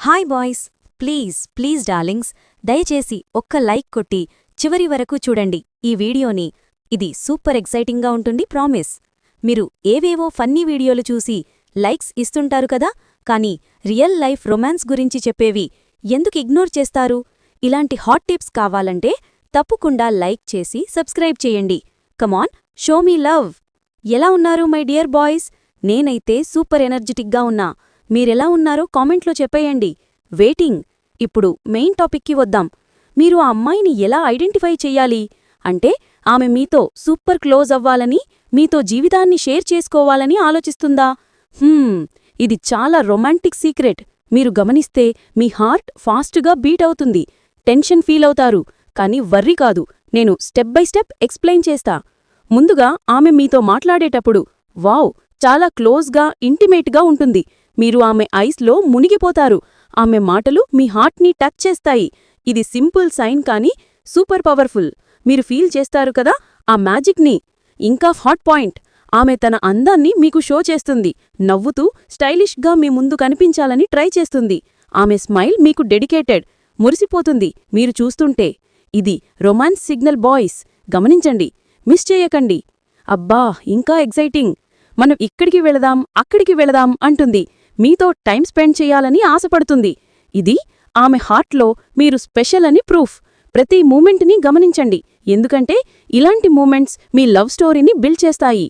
Hi boys please please darlings దయచేసి ఒక్క like కొట్టి చివరి వరకు చూడండి. ఈ వీడియోని ఇది సూపర్ ఎక్సైటింగ్గా ఉంటుంది ప్రామిస్ మీరు ఏవేవో ఫన్నీ వీడియోలు చూసి లైక్స్ ఇస్తుంటారు కదా కానీ రియల్ లైఫ్ రొమాన్స్ గురించి చెప్పేవి ఎందుకు ఇగ్నోర్ చేస్తారు? ఇలాంటి హాట్ టిప్స్ కావాలంటే తప్పకుండా లైక్ చేసి సబ్స్క్రైబ్ చేయండి. కమాన్ షో మీ లవ్ ఎలా ఉన్నారు మై డియర్ బాయ్స్ నేనైతే సూపర్ ఎనర్జెటిక్గా ఉన్నా. మీరెలా ఉన్నారో కామెంట్లో చెప్పేయండి. వెయిటింగ్. ఇప్పుడు మెయిన్ టాపిక్కి వద్దాం. మీరు ఆ అమ్మాయిని ఎలా ఐడెంటిఫై చెయ్యాలి అంటే ఆమె మీతో సూపర్ క్లోజ్ అవ్వాలని మీతో జీవితాన్ని షేర్ చేసుకోవాలని ఆలోచిస్తుందా? హుమ్. ఇది చాలా రొమాంటిక్ సీక్రెట్. మీరు గమనిస్తే మీ హార్ట్ ఫాస్ట్గా బీట్ అవుతుంది. టెన్షన్ ఫీల్ అవుతారు. కానీ వర్రీ కాదు. నేను స్టెప్ బై స్టెప్ ఎక్స్ప్లెయిన్ చేస్తా. ముందుగా ఆమె మీతో మాట్లాడేటప్పుడు వావ్ చాలా క్లోజ్గా ఇంటిమేట్గా ఉంటుంది. మీరు ఆమె ఐస్లో మునిగిపోతారు. ఆమె మాటలు మీ హార్ట్ని టచ్ చేస్తాయి. ఇది సింపుల్ సైన్ కానీ సూపర్ పవర్ఫుల్. మీరు ఫీల్ చేస్తారు కదా ఆ మ్యాజిక్ని. ఇంకా హాట్ పాయింట్. ఆమె తన అందాన్ని మీకు షో చేస్తుంది. నవ్వుతూ స్టైలిష్గా మీ ముందు కనిపించాలని ట్రై చేస్తుంది. ఆమె స్మైల్ మీకు డెడికేటెడ్. మురిసిపోతుంది. మీరు చూస్తుంటే. ఇది రొమాన్స్ సిగ్నల్ బాయ్స్. గమనించండి. మిస్ చేయకండి. అబ్బా ఇంకా ఎగ్జైటింగ్ మనం ఇక్కడికి వెళదాం అక్కడికి వెళదాం అంటుంది. మీతో టైం స్పెండ్ చేయాలని ఆశపడుతుంది. ఇది ఆమె హార్ట్లో మీరు స్పెషల్ అని ప్రూఫ్. ప్రతి మూమెంట్ని గమనించండి. ఎందుకంటే ఇలాంటి మూమెంట్స్ మీ లవ్ స్టోరీని బిల్డ్ చేస్తాయి.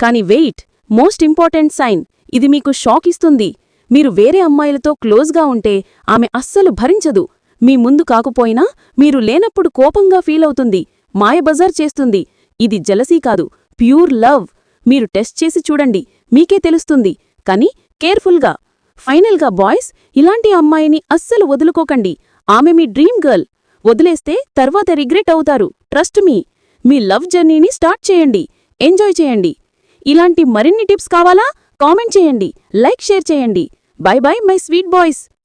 కాని వెయిట్ మోస్ట్ ఇంపార్టెంట్ సైన్. ఇది మీకు షాక్ ఇస్తుంది. మీరు వేరే అమ్మాయిలతో క్లోజ్గా ఉంటే ఆమె అస్సలు భరించదు. మీ ముందు కాకపోయినా మీరు లేనప్పుడు కోపంగా ఫీలవుతుంది మాయబజార్ చేస్తుంది. ఇది జలసీ కాదు ప్యూర్ లవ్. మీరు టెస్ట్ చేసి చూడండి. మీకే తెలుస్తుంది. కానీ కేర్ఫుల్గా. ఫైనల్గా బాయ్స్ ఇలాంటి అమ్మాయిని అస్సలు వదులుకోకండి. ఆమె మీ డ్రీమ్ గర్ల్. వదిలేస్తే తర్వాత రిగ్రెట్ అవుతారు. Trust me. మీ లవ్ జర్నీని స్టార్ట్ చేయండి. ఎంజాయ్ చేయండి. ఇలాంటి మరిన్ని టిప్స్ కావాలా? కామెంట్ చేయండి. లైక్ షేర్ చేయండి. Bye bye my sweet boys.